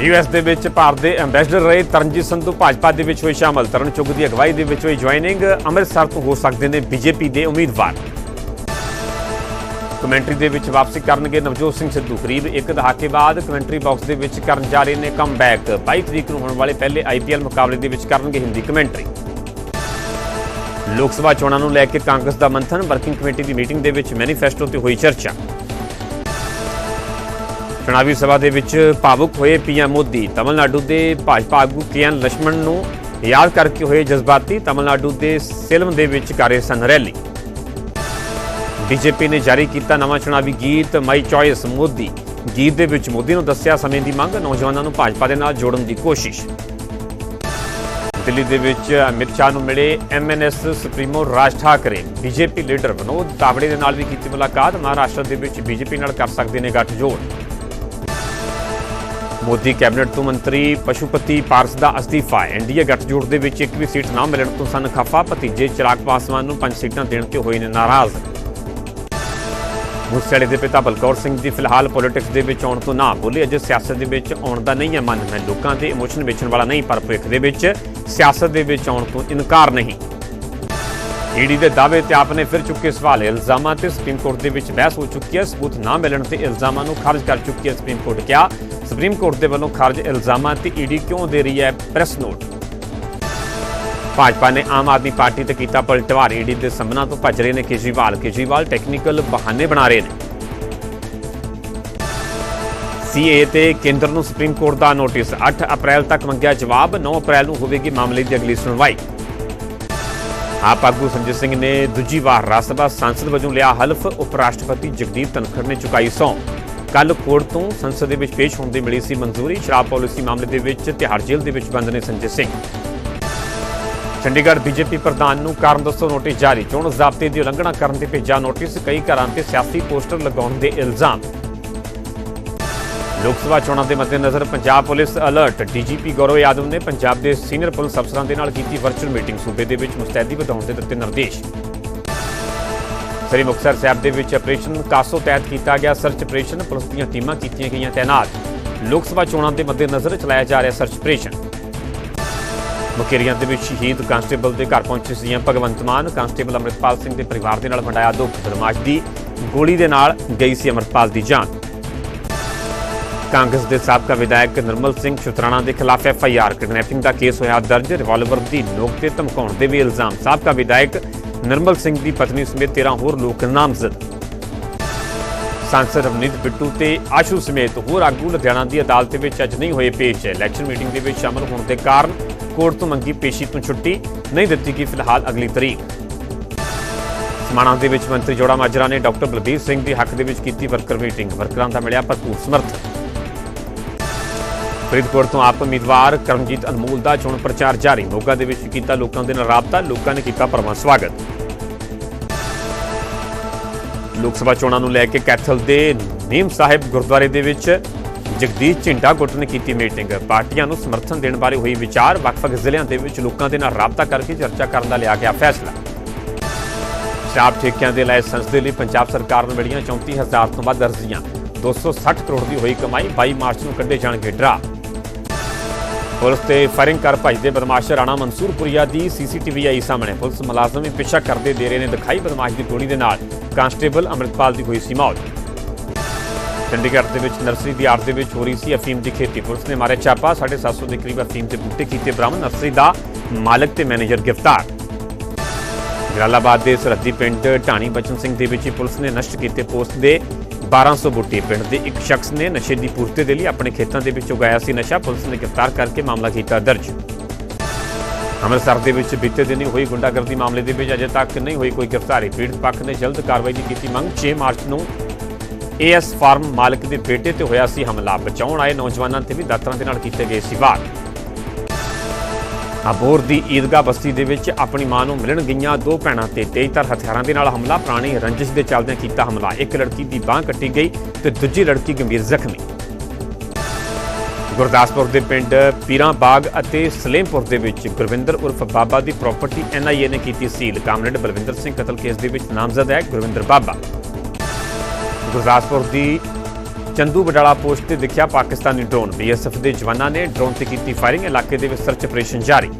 US ਦੇ ਵਿੱਚ ਭਾਰਤ ਦੇ ਐਮਬੈਸਡਰ ਰਹੇ ਤਰਨਜੀਤ ਸੰਧੂ ਭਾਜਪਾ ਦੇ ਵਿੱਚ ਹੋਏ ਸ਼ਾਮਲ। ਤਰਨ ਚੁੱਗ ਦੀ ਅਗਵਾਈ ਦੇ ਵਿੱਚ ਹੋਈ ਜੁਆਇਨਿੰਗ ਅੰਮ੍ਰਿਤਸਰ ਤੋਂ ਹੋ ਸਕਦੇ ਨੇ ਬੀਜੇਪੀ ਦੇ ਉਮੀਦਵਾਰ। ਕਮੈਂਟਰੀ ਦੇ ਵਿੱਚ ਵਾਪਸੀ ਕਰਨਗੇ ਨਵਜੋਤ ਸਿੰਘ ਸਿੱਧੂ। ਕਰੀਬ ਇੱਕ ਦਹਾਕੇ ਬਾਅਦ ਕਮੈਂਟਰੀ ਬਾਕਸ ਦੇ ਵਿੱਚ ਕਰਨ ਜਾ ਰਹੇ ਨੇ ਕਮਬੈਕ 22 ਤਰੀਕ ਨੂੰ ਹੋਣ ਵਾਲੇ ਪਹਿਲੇ ਆਈਪੀਐਲ ਮੁਕਾਬਲੇ ਦੇ ਵਿੱਚ ਕਰਨਗੇ ਹਿੰਦੀ ਕਮੈਂਟਰੀ। ਲੋਕ ਸਭਾ ਚੋਣਾਂ ਨੂੰ ਲੈ ਕੇ ਕਾਂਗਰਸ ਦਾ ਮੰਥਨ। ਵਰਕਿੰਗ ਕਮੇਟੀ ਦੀ ਮੀਟਿੰਗ ਦੇ ਵਿੱਚ ਮੈਨੀਫੈਸਟੋ ਤੇ ਹੋਈ ਚਰਚਾ। ਚੁਣਾਵੀ ਸਭਾ ਦੇ ਵਿੱਚ ਭਾਵੁਕ ਹੋਏ ਪੀਐਮ ਮੋਦੀ, ਤਮਿਲਨਾਡੂ ਦੇ ਭਾਜਪਾ ਆਗੂ ਕੇਐਨ ਲక్ష్మణ ਨੂੰ ਯਾਦ ਕਰਕੇ ਹੋਏ ਜਜ਼ਬਾਤੀ ਤਮਿਲਨਾਡੂ ਦੇ ਸਿਲਮ ਦੇ ਵਿੱਚ ਕਰੇ ਸਨ ਰੈਲੀ। ਬੀਜੇਪੀ ਨੇ ਜਾਰੀ ਕੀਤਾ ਨਵਾਂ ਚੁਣਾਵੀ ਗੀਤ ਮਾਈ ਚੋਇਸ ਮੋਦੀ। ਗੀਤ ਦੇ ਵਿੱਚ ਮੋਦੀ ਨੂੰ ਦੱਸਿਆ ਸਮੇਂ ਦੀ ਮੰਗ, ਨੌਜਵਾਨਾਂ ਨੂੰ ਭਾਜਪਾ ਦੇ ਨਾਲ ਜੋੜਨ ਦੀ ਕੋਸ਼ਿਸ਼। ਦਿੱਲੀ ਦੇ ਵਿੱਚ ਅਮਿਤ ਸ਼ਾਹ ਨੂੰ ਮਿਲੇ MNS supremo Raj Thackeray. BJP leader Vinod Tawde ਦੇ ਨਾਲ ਵੀ ਕੀਤੀ ਮੁਲਾਕਾਤ, ਮਹਾਰਾਸ਼ਟਰ ਦੇ ਵਿੱਚ ਬੀਜੇਪੀ ਨਾਲ ਕਰ ਸਕਦੇ ਨੇ ਗੱਠਜੋੜ। ਮੋਦੀ ਕੈਬਨਿਟ ਤੋਂ ਮੰਤਰੀ ਪਸ਼ੂਪਤੀ ਪਾਰਸ ਦਾ ਅਸਤੀਫਾ ਐਨਡੀਏ ਗੱਠਜੋੜ ਦੇ ਵਿੱਚ ਇੱਕ ਵੀ ਸੀਟ ਨਾ ਮਿਲਣ ਤੋਂ ਸਨ ਖਫਾ ਭਤੀਜੇ ਚਿਰਾਗ ਪਾਸਵਾਨ ਨੂੰ ਪੰਜ ਸੀਟਾਂ ਦੇਣ ਤੇ ਹੋਏ ਨੇ ਨਾਰਾਜ਼। ਮੂਸੇਵਾਲੇ ਦੇ ਪਿਤਾ ਬਲਕੌਰ ਸਿੰਘ ਦੀ ਫਿਲਹਾਲ ਪੋਲਿਟਿਕਸ ਦੇ ਵਿੱਚ ਆਉਣ ਤੋਂ ਨਾ ਬੋਲੇ, ਅਜੇ ਸਿਆਸਤ ਦੇ ਵਿੱਚ ਆਉਣ ਦਾ ਨਹੀਂ ਹੈ ਮਨ ਮੈਂ ਲੋਕਾਂ ਦੇ ਇਮੋਸ਼ਨ ਵੇਚਣ ਵਾਲਾ ਨਹੀਂ, ਪਰ ਭਵਿੱਖ ਦੇ ਵਿੱਚ ਸਿਆਸਤ ਦੇ ਵਿੱਚ ਆਉਣ ਤੋਂ ਇਨਕਾਰ ਨਹੀਂ। ਈਡੀ ਦੇ ਦਾਅਵੇ ਤੇ ਆਪਨੇ ਫਿਰ ਚੁੱਕੇ ਸਵਾਲ। ਇਲਜ਼ਾਮਾਂ ਤੇ ਸੁਪਰੀਮ ਕੋਰਟ ਦੇ ਵਿੱਚ ਬਹਿਸ ਹੋ ਚੁੱਕੀ ਹੈ। ਸਬੂਤ ਨਾ ਮਿਲਣ ਤੇ ਇਲਜ਼ਾਮਾਂ ਨੂੰ ਖਾਰਜ ਕਰ ਚੁੱਕੀ ਹੈ ਸੁਪਰੀਮ ਕੋਰਟ। ਕਿਹਾ, ਸੁਪਰੀਮ ਕੋਰਟ ਦੇ ਵੱਲੋਂ ਖਾਰਜ ਇਲਜ਼ਾਮਾਂ ਤੇ ਈਡੀ ਕਿਉਂ ਦੇ ਰਹੀ ਹੈ? Press note. ਭਾਜਪਾ ਨੇ ਆਮ ਆਦਮੀ ਪਾਰਟੀ ਤੇ ਕੀਤਾ ਪਲਟਵਾਰ। ਈਡੀ ਦੇ ਸੰਬੰਧਾਂ ਤੋਂ ਭੱਜ ਰਹੇ ਨੇ ਕੇਜਰੀਵਾਲ। ਕੇਜਰੀਵਾਲ ਟੈਕਨੀਕਲ ਬਹਾਨੇ ਬਣਾ ਰਹੇ ਨੇ। ਸੀਏ ਤੇ ਕੇਂਦਰ ਨੂੰ ਸੁਪਰੀਮ ਕੋਰਟ ਦਾ ਨੋਟਿਸ। 8 ਅਪ੍ਰੈਲ ਤੱਕ ਮੰਗਿਆ ਜਵਾਬ। 9 ਅਪ੍ਰੈਲ ਨੂੰ ਹੋਵੇਗੀ ਮਾਮਲੇ ਦੀ ਅਗਲੀ ਸੁਣਵਾਈ। ਆਪ ਆਗੂ ਸੰਜੇ ਸਿੰਘ ਨੇ ਦੂਜੀ ਵਾਰ ਰਾਜ ਸਭਾ ਸੰਸਦ ਵਜੋਂ ਲਿਆ ਹਲਫ ਉਪ ਰਾਸ਼ਟਰਪਤੀ ਜਗਦੀਪ ਧਨਖੜ ਨੇ ਚੁਕਾਈ ਸੌਂ ਕੱਲ ਕੋਰਟ ਤੋਂ ਸੰਸਦ ਦੇ ਵਿੱਚ ਪੇਸ਼ ਹੋਣ ਦੀ ਮਿਲੀ ਸੀ ਮਨਜ਼ੂਰੀ। ਸ਼ਰਾਬ ਪਾਲਿਸੀ ਮਾਮਲੇ ਦੇ ਵਿੱਚ ਤਿਹਾੜ ਜੇਲ੍ਹ ਦੇ ਵਿੱਚ ਬੰਦ ਨੇ ਸੰਜੇ ਸਿੰਘ। ਚੰਡੀਗੜ੍ਹ ਬੀਜੇਪੀ ਪ੍ਰਧਾਨ ਨੂੰ ਕਾਰਨ ਦੱਸੋ ਨੋਟਿਸ ਜਾਰੀ। ਚੋਣ ਜ਼ਾਬਤੇ ਦੀ ਉਲੰਘਣਾ ਕਰਨ ਤੇ ਭੇਜਿਆ ਨੋਟਿਸ। ਕਈ ਘਰਾਂ ਤੇ ਸਿਆਸੀ ਪੋਸਟਰ ਲਗਾਉਣ ਦੇ ਇਲਜ਼ਾਮ। ਲੋਕ ਸਭਾ ਚੋਣਾਂ ਦੇ ਮੱਦੇਨਜ਼ਰ Punjab police alert. DGP Gaurav Yadav ਨੇ ਪੰਜਾਬ ਦੇ ਸੀਨੀਅਰ ਪੁਲਿਸ ਅਫਸਰਾਂ ਦੇ ਨਾਲ ਕੀਤੀ ਵਰਚੁਅਲ ਮੀਟਿੰਗ। ਸੂਬੇ ਦੇ ਵਿੱਚ ਮੁਸਤੈਦੀ ਵਧਾਉਣ ਦੇ ਦਿੱਤੇ ਨਿਰਦੇਸ਼। ਸ੍ਰੀ ਮੁਕਤਸਰ ਸਾਹਿਬ ਦੇ ਵਿੱਚ ਆਪਰੇਸ਼ਨ ਕਾਸੋ ਤਹਿਤ ਕੀਤਾ ਗਿਆ ਸਰਚ ਆਪਰੇਸ਼ਨ। ਪੁਲਿਸ ਦੀਆਂ ਟੀਮਾਂ ਕੀਤੀਆਂ ਗਈਆਂ ਤਾਇਨਾਤ ਲੋਕ ਸਭਾ ਚੋਣਾਂ ਦੇ ਮੱਦੇਨਜ਼ਰ ਚਲਾਇਆ ਜਾ ਰਿਹਾ ਸਰਚ ਆਪਰੇਸ਼ਨ। ਮੁਕੇਰੀਆਂ ਦੇ ਵਿੱਚ ਸ਼ਹੀਦ ਕਾਂਸਟੇਬਲ ਦੇ ਘਰ ਪਹੁੰਚੇ ਸੀ ਭਗਵੰਤ ਮਾਨ। ਕਾਂਸਟੇਬਲ ਅਮਰਿਤਪਾਲ ਸਿੰਘ ਦੇ ਪਰਿਵਾਰ ਦੇ ਨਾਲ ਵੰਡਾਇਆ ਦੁੱਖ ਬਦਮਾਸ਼ ਦੀ ਗੋਲੀ ਦੇ ਨਾਲ ਗਈ ਸੀ ਅਮਰਿਤਪਾਲ ਦੀ ਜਾਨ। ਕਾਂਗਰਸ ਦੇ ਸਾਬਕਾ ਵਿਧਾਇਕ ਨਿਰਮਲ ਸਿੰਘ ਸ਼ੁਤਰਾਣਾ ਦੇ ਖਿਲਾਫ ਐਫ ਆਈ ਆਰ ਕਿਡਨੈਪਿੰਗ ਦਾ ਕੇਸ ਹੋਇਆ। ਦਰਜ ਰਿਵਾਲਵਰ ਦੀ ਨੋਕ ਤੇ ਧਮਕਾਉਣ ਦੇ ਵੀ ਇਲਜ਼ਾਮ। ਸਾਬਕਾ ਵਿਧਾਇਕ ਨਿਰਮਲ ਸਿੰਘ ਦੀ ਪਤਨੀ ਸਮੇਤ 13 ਹੋਰ ਲੋਕ ਨਾਮਜ਼ਦ। ਸਾਂਸਦ ਰਵਨੀਤ ਬਿੱਟੂ ਤੇ ਆਸ਼ੂ ਸਮੇਤ ਹੋਰ ਆਗੂ ਲੁਧਿਆਣਾ ਦੀ ਅਦਾਲਤ ਵਿੱਚ ਅੱਜ ਨਹੀਂ ਹੋਏ ਪੇਸ਼। ਇਲੈਕਸ਼ਨ ਮੀਟਿੰਗ ਦੇ ਵਿੱਚ ਸ਼ਾਮਲ ਹੋਣ ਦੇ ਕਾਰਨ ਕੋਰਟ ਤੋਂ ਮੰਗੀ ਪੇਸ਼ੀ ਤੋਂ ਛੁੱਟੀ, ਨਹੀਂ ਦਿੱਤੀ ਗਈ ਫਿਲਹਾਲ ਅਗਲੀ ਤਰੀਕ। ਸਮਾਣਾ ਦੇ ਵਿੱਚ ਮੰਤਰੀ ਜੋੜਾ ਮਾਜਰਾ ਨੇ ਡਾਕਟਰ ਬਲਬੀਰ ਸਿੰਘ ਦੇ ਹੱਕ ਦੇ ਵਿੱਚ ਕੀਤੀ ਵਰਕਰ ਮੀਟਿੰਗ। ਵਰਕਰਾਂ ਦਾ ਮਿਲਿਆ ਭਰਪੂਰ ਸਮਰਥਨ। ਫਰੀਦਕੋਟ ਤੋਂ ਆਪ ਉਮੀਦਵਾਰ ਕਰਮਜੀਤ ਅਨਮੋਲ ਦਾ ਚੋਣ ਪ੍ਰਚਾਰ ਜਾਰੀ। ਮੋਗਾ ਦੇ ਵਿੱਚ ਕੀਤਾ ਲੋਕਾਂ ਦੇ ਨਾਲ ਰਾਬਤਾ, ਲੋਕਾਂ ਨੇ ਕੀਤਾ ਭਰਵਾਂ ਸਵਾਗਤ। ਲੋਕ ਸਭਾ ਚੋਣਾਂ ਨੂੰ ਲੈ ਕੇ ਕੈਥਲ ਦੇ ਨੀਮ ਸਾਹਿਬ ਗੁਰਦੁਆਰੇ ਦੇ ਵਿੱਚ ਜਗਦੀਸ਼ ਝਿੰਡਾ ਗੁੱਟ ਨੇ ਕੀਤੀ ਮੀਟਿੰਗ। ਪਾਰਟੀਆਂ ਨੂੰ ਸਮਰਥਨ ਦੇਣ ਬਾਰੇ ਹੋਈ ਵਿਚਾਰ ਵੱਖ-ਵੱਖ ਜ਼ਿਲ੍ਹਿਆਂ ਦੇ ਵਿੱਚ ਲੋਕਾਂ ਦੇ ਨਾਲ ਰਾਬਤਾ ਕਰਕੇ ਚਰਚਾ ਕਰਨ ਦਾ ਲਿਆ ਗਿਆ ਫੈਸਲਾ। ਸ਼ਰਾਬ ਠੇਕਿਆਂ ਦੇ ਲਾਇਸੈਂਸ ਦੇ ਲਈ ਪੰਜਾਬ ਸਰਕਾਰ ਨੂੰ ਮਿਲੀਆਂ 34000 ਤੋਂ ਵੱਧ ਅਰਜ਼ੀਆਂ। 260 ਕਰੋੜ ਦੀ ਹੋਈ ਕਮਾਈ 22 ਮਾਰਚ ਨੂੰ ਕੱਢੇ ਜਾਣਗੇ ਡਰਾ। ਪੁਲਿਸ ਤੇ ਫਾਇਰਿੰਗ ਕਰ ਭੱਜਦੇ ਬਦਮਾਸ਼ ਰਾਣਾ ਮਨਸੂਰਪੁਰੀਆ ਦੀ ਸੀਸੀਟੀਵੀ ਆਈ ਸਾਹਮਣੇ। ਪੁਲਿਸ ਮੁਲਾਜ਼ਮ ਵੀ ਪਿੱਛਾ ਕਰਦੇ ਦੇ ਨੇ। ਦਿਖਾਈ ਬਦਮਾਸ਼ ਦੀ ਗੋਲੀ ਦੇ ਨਾਲ ਕਾਂਸਟੇਬਲ ਅਮਰਿਤਪਾਲ ਦੀ ਹੋਈ ਸੀ ਮੌਤ। ਚੰਡੀਗੜ੍ਹ ਦੇ ਵਿੱਚ ਨਰਸਰੀ ਦੀ ਆੜ ਦੇ ਵਿੱਚ ਹੋ ਰਹੀ ਸੀ ਅਫੀਮ ਦੀ ਖੇਤੀ। ਪੁਲਿਸ ਨੇ ਮਾਰੇ ਛਾਪਾ 750 ਦੇ ਕਰੀਬ ਅਫੀਮ ਦੇ ਬੂਟੇ ਕੀਤੇ। ਬਰਾਮਦ ਨਰਸਰੀ ਦਾ ਮਾਲਕ ਤੇ ਮੈਨੇਜਰ ਗ੍ਰਿਫਤਾਰ। ਜਲਾਲਾਬਾਦ ਦੇ ਸਰਹੱਦੀ ਪਿੰਡ ਢਾਣੀ ਬਚਨ ਸਿੰਘ ਦੇ ਵਿੱਚ ਪੁਲਿਸ ਨੇ ਨਸ਼ਟ ਕੀਤੇ ਪੋਸਟ ਦੇ 1200 ਬੂਟੇ ਪਿੰਡ ਦੇ ਇੱਕ ਸ਼ਖਸ ਨੇ ਨਸ਼ੇ ਦੀ ਪੂਰਤੀ ਦੇ ਲਈ ਆਪਣੇ ਖੇਤਾਂ ਦੇ ਵਿੱਚ ਉਗਾਇਆ ਸੀ ਨਸ਼ਾ। ਪੁਲਿਸ ਨੇ ਗ੍ਰਿਫਤਾਰ ਕਰਕੇ ਮਾਮਲਾ ਕੀਤਾ ਦਰਜ। ਅੰਮ੍ਰਿਤਸਰ ਦੇ ਵਿੱਚ ਬੀਤੇ ਦਿਨੀ ਹੋਈ ਗੁੰਡਾਗਰਦੀ ਮਾਮਲੇ ਦੇ ਵਿੱਚ ਅਜੇ ਤੱਕ ਨਹੀਂ ਹੋਈ ਕੋਈ ਗ੍ਰਿਫਤਾਰੀ। ਪੀੜਤ ਪੱਖ ਨੇ ਜਲਦ ਕਾਰਵਾਈ ਦੀ ਕੀਤੀ ਮੰਗ। 6 ਮਾਰਚ ਨੂੰ ਏਐਸ ਫਾਰਮ ਮਾਲਕ ਦੇ ਬੇਟੇ ਤੇ ਹੋਇਆ ਸੀ ਹਮਲਾ। ਬਚਾਉਣ ਆਏ ਨੌਜਵਾਨਾਂ ਤੇ ਵੀ ਦਾਤਰਾਂ ਦੇ ਨਾਲ ਕੀਤੇ ਗਏ ਸੀ ਵਾਰ। ਅਬੋਰ ਦੀ ਈਦਗਾ ਬਸਤੀ ਦੇ ਵਿੱਚ ਆਪਣੀ ਮਾਂ ਨੂੰ ਮਿਲਣ ਗਈਆਂ ਦੋ ਭੈਣਾਂ ਤੇ ਤੇਜ਼ਧਾਰ ਹਥਿਆਰਾਂ ਦੇ ਨਾਲ ਹਮਲਾ। ਪੁਰਾਣੀ ਰੰਜਿਸ਼ ਦੇ ਚੱਲਦਿਆਂ ਕੀਤਾ ਹਮਲਾ। ਇੱਕ ਲੜਕੀ ਦੀ ਬਾਹ ਕੱਟੀ ਗਈ ਤੇ ਦੂਜੀ ਲੜਕੀ ਗੰਭੀਰ ਜ਼ਖਮੀ। ਗੁਰਦਾਸਪੁਰ ਦੇ ਪਿੰਡ ਪੀਰਾਂ ਬਾਗ ਅਤੇ ਸਲੇਮਪੁਰ ਦੇ ਵਿੱਚ ਗੁਰਵਿੰਦਰ ਉਰਫ ਬਾਬਾ ਦੀ ਪ੍ਰਾਪਰਟੀ ਐਨਆਈਏ ਨੇ ਕੀਤੀ ਸੀਲ। ਕਾਮਰੇਡ ਬਲਵਿੰਦਰ ਸਿੰਘ ਕਤਲ ਕੇਸ ਦੇ ਵਿੱਚ ਨਾਮਜ਼ਦ ਹੈ ਗੁਰਵਿੰਦਰ ਬਾਬਾ। ਗੁਰਦਾਸਪੁਰ ਦੀ ਚੰਦੂ ਬਡਾਲਾ ਪੋਸਟ ਤੇ ਦਿਖਿਆ ਪਾਕਿਸਤਾਨੀ ਡਰੋਨ ਬੀਐਸਐਫ ਦੇ ਜਵਾਨਾਂ ਨੇ ਡਰੋਨ ਤੇ ਕੀਤੀ ਫਾਇਰਿੰਗ ਇਲਾਕੇ ਦੇ ਵਿੱਚ ਸਰਚ ਆਪਰੇਸ਼ਨ ਜਾਰੀ।